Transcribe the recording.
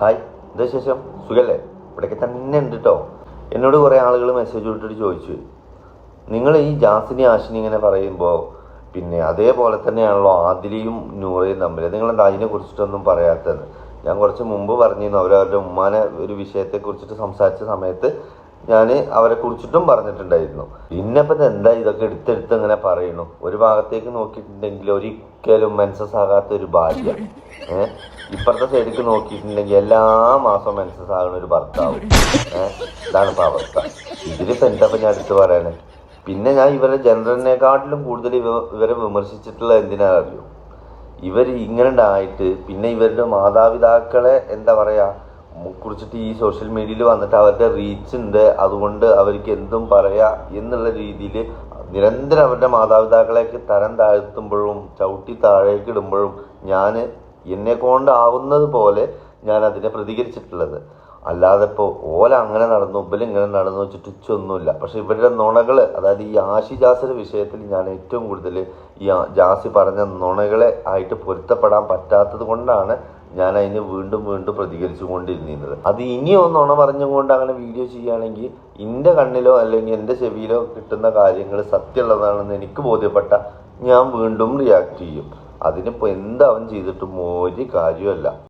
Hi എന്താ ശേഷം സുഖല്ലേ? ഇവിടേക്ക് തന്നെ ഉണ്ട് കേട്ടോ എന്നോട് കുറേ ആളുകൾ മെസ്സേജ് വിട്ടിട്ട് ചോദിച്ചു. നിങ്ങൾ ഈ ജാസിനി ആശിനി ഇങ്ങനെ പറയുമ്പോൾ പിന്നെ അതേപോലെ തന്നെയാണല്ലോ ആദിലിയും നൂറയും തമ്മിൽ നിങ്ങളെന്താ അതിനെ കുറിച്ചിട്ടൊന്നും പറയാത്തത്? ഞാൻ കുറച്ച് മുമ്പ് പറഞ്ഞിരുന്നു അവരവരുടെ ഉമ്മാനെ ഒരു വിഷയത്തെ കുറിച്ചിട്ട് സംസാരിച്ച സമയത്ത് ഞാൻ അവരെ കുറിച്ചിട്ടും പറഞ്ഞിട്ടുണ്ടായിരുന്നു. പിന്നെപ്പം എന്താ ഇതൊക്കെ എടുത്തെടുത്ത് ഇങ്ങനെ പറയുന്നു? ഒരു ഭാഗത്തേക്ക് നോക്കിയിട്ടുണ്ടെങ്കിൽ ഒരിക്കലും മെൻസസ് ആകാത്ത ഒരു ഭാര്യ. ഏഹ് ഇപ്പുറത്തെ സൈഡിലേക്ക് നോക്കിയിട്ടുണ്ടെങ്കിൽ എല്ലാ മാസവും മെൻസസ് ആകുന്ന ഒരു ഭർത്താവ്. ഏഹ് ഇതാണ് ഇപ്പം അവസ്ഥ. ഇതിലിപ്പോൾ എന്താ ഞാൻ എടുത്ത് പറയണേ? പിന്നെ ഞാൻ ഇവരെ ജനറലിനെക്കാട്ടിലും കൂടുതൽ ഇവ ഇവരെ വിമർശിച്ചിട്ടുള്ള എന്തിനാ അറിയോ? ഇവർ ഇങ്ങനെ ഉണ്ടായിട്ട് പിന്നെ ഇവരുടെ മാതാപിതാക്കളെ എന്താ പറയാ ഉം കുറിച്ചിട്ട് ഈ സോഷ്യൽ മീഡിയയിൽ വന്നിട്ട് അവരുടെ റീച്ച് ഉണ്ട്. അതുകൊണ്ട് അവർക്ക് എന്തും പറയാ എന്നുള്ള രീതിയിൽ നിരന്തരം അവരുടെ മാതാപിതാക്കളേക്ക് തരം താഴ്ത്തുമ്പോഴും ചവിട്ടി താഴേക്ക് ഇടുമ്പോഴും ഞാൻ എന്നെ കൊണ്ടാവുന്നത് പോലെ ഞാൻ അതിനെ പ്രതികരിച്ചിട്ടുള്ളത്. അല്ലാതെ ഇപ്പോൾ ഓല അങ്ങനെ നടന്നു ഇവൽ ഇങ്ങനെ നടന്നു വെച്ചിട്ട് ഒന്നുമില്ല പക്ഷെ ഇവരുടെ നുണകൾ അതായത് ഈ ആശി ജാസിന്റെ വിഷയത്തിൽ ഞാൻ ഏറ്റവും കൂടുതൽ ഈ ജാസി പറഞ്ഞ നുണകളെ ആയിട്ട് പൊരുത്തപ്പെടാൻ പറ്റാത്തത് കൊണ്ടാണ് ഞാൻ അതിന് വീണ്ടും വീണ്ടും പ്രതികരിച്ചു കൊണ്ടിരുന്നത് അത് ഇനി ഒന്ന് നുണ പറഞ്ഞുകൊണ്ട് അങ്ങനെ വീഡിയോ ചെയ്യുകയാണെങ്കിൽ എന്റെ കണ്ണിലോ അല്ലെങ്കിൽ എന്റെ ചെവിയിലോ കിട്ടുന്ന കാര്യങ്ങൾ സത്യമുള്ളതാണെന്ന് എനിക്ക് ബോധ്യപ്പെട്ട ഞാൻ വീണ്ടും റിയാക്ട് ചെയ്യും. അതിനിപ്പോൾ എന്താവും ചെയ്തിട്ടും ഒരു കാര്യമല്ല